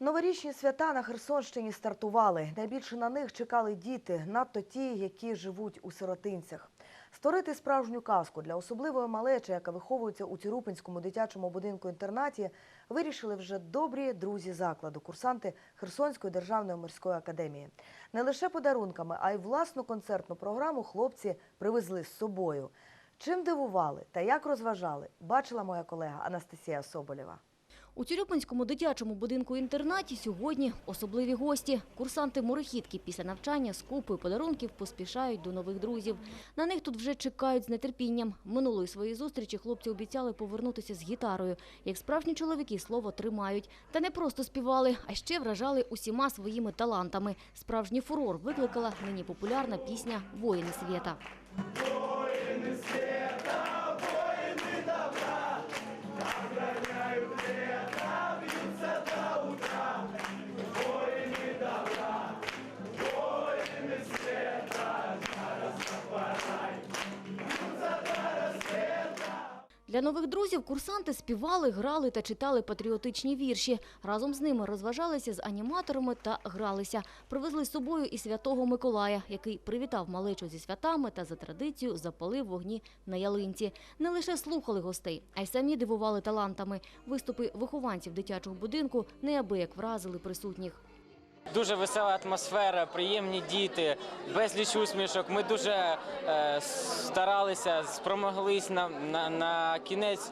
Новорічні свята на Херсонщині стартували. Найбільше на них чекали діти, надто ті, які живуть у сиротинцях. Створити справжню казку для особливої малечі, яка виховується у Тюрупинському дитячому будинку-інтернаті, вирішили вже добрі друзі закладу, курсанти Херсонської державної морської академії. Не лише подарунками, а й власну концертну програму хлопці привезли з собою. Чим дивували та як розважали, бачила моя колега Анастасія Соболєва. У Тюрюпинському дитячому будинку-інтернаті сьогодні особливі гості. Курсанти морехідки після навчання з купою подарунків поспішають до нових друзів. На них тут вже чекають з нетерпінням. Минулої своєї зустрічі хлопці обіцяли повернутися з гітарою. Як справжні чоловіки слово тримають. Та не просто співали, а ще вражали усіма своїми талантами. Справжній фурор викликала нині популярна пісня «Воїни світа». Для нових друзів курсанти співали, грали та читали патріотичні вірші. Разом з ними розважалися з аніматорами та гралися. Привезли з собою і святого Миколая, який привітав малечу зі святами та за традицією запалив вогні на ялинці. Не лише слухали гостей, а й самі дивували талантами. Виступи вихованців дитячого будинку неабияк вразили присутніх. Дуже весела атмосфера, приємні діти, безліч усмішок. Ми дуже е, старалися, спромоглись на, на, на кінець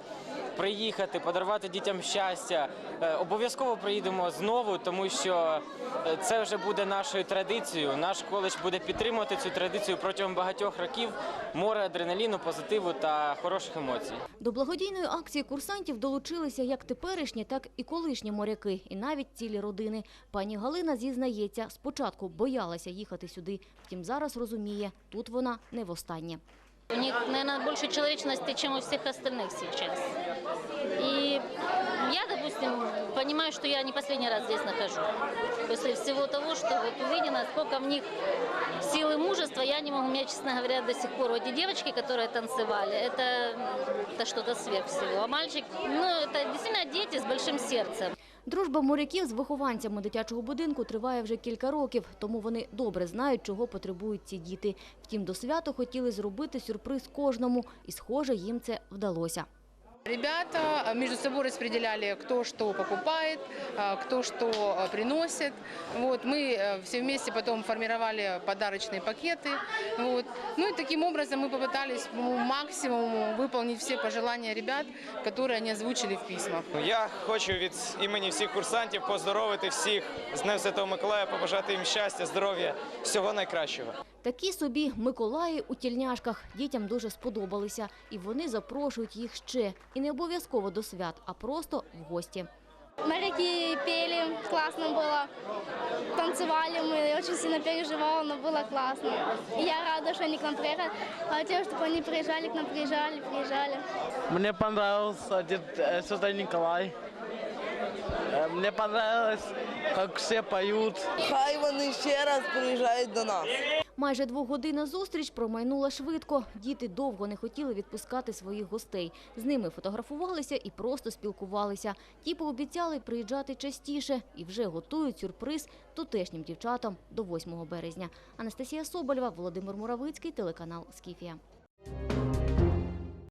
приїхати, подарувати дітям щастя. Е, обов'язково приїдемо знову, тому що е, це вже буде нашою традицією. Наш коледж буде підтримувати цю традицію протягом багатьох років. Море адреналіну, позитиву та хороших емоцій. До благодійної акції курсантів долучилися як теперішні, так і колишні моряки, і навіть цілі родини. Пані Галина зізнається, спочатку боялася їхати сюди, втім зараз розуміє, тут вона не востаннє. У них, наверное, больше человечности, чем у всех остальных сейчас. И я, допустим, понимаю, что я не последний раз здесь нахожусь. После всего того, что вот увидено, сколько в них сил и мужества, я не могу, у меня, честно говоря, до сих пор. Вот эти девочки, которые танцевали, это, это что-то сверх всего. А мальчик, ну, это действительно дети с большим сердцем. Дружба моряків з вихованцями дитячого будинку триває вже кілька років, тому вони добре знають, чого потребують ці діти. Втім, до свято хотіли зробити сюрприз кожному, і, схоже, їм це вдалося. Ребята э, между собой распределяли, кто что покупает, э, кто что э, приносит. Вот, мы э, все вместе потом формировали подарочные пакеты. Вот. Ну и таким образом мы попытались по максимуму выполнить все пожелания ребят, которые они озвучили в письмах. Я хочу від імені всіх курсантів поздоровити всіх з Днем Святого Миколая, побажати їм щастя, здоров'я, всього найкращого. Такі собі Миколаї у тільняшках дітям дуже сподобалися, і вони запрошують їх ще. І не обов'язково до свят, а просто в гості. Моряки пели, классно было. Танцевали мы, очень сильно переживала, но было классно. И я рада, что они к нам приехали. Хотела, чтобы они приезжали к нам, приезжали, приезжали. Мне понравился Дед э, Святой Николай. Э, Мне понравилось, как все поют. Хай вони ще раз приїжджають до нас. Майже двогодинна зустріч промайнула швидко. Діти довго не хотіли відпускати своїх гостей. З ними фотографувалися і просто спілкувалися. Ті пообіцяли приїжджати частіше і вже готують сюрприз тутешнім дівчатам до 8 березня. Анастасія Соболєва, Володимир Муравицький, телеканал Скіфія.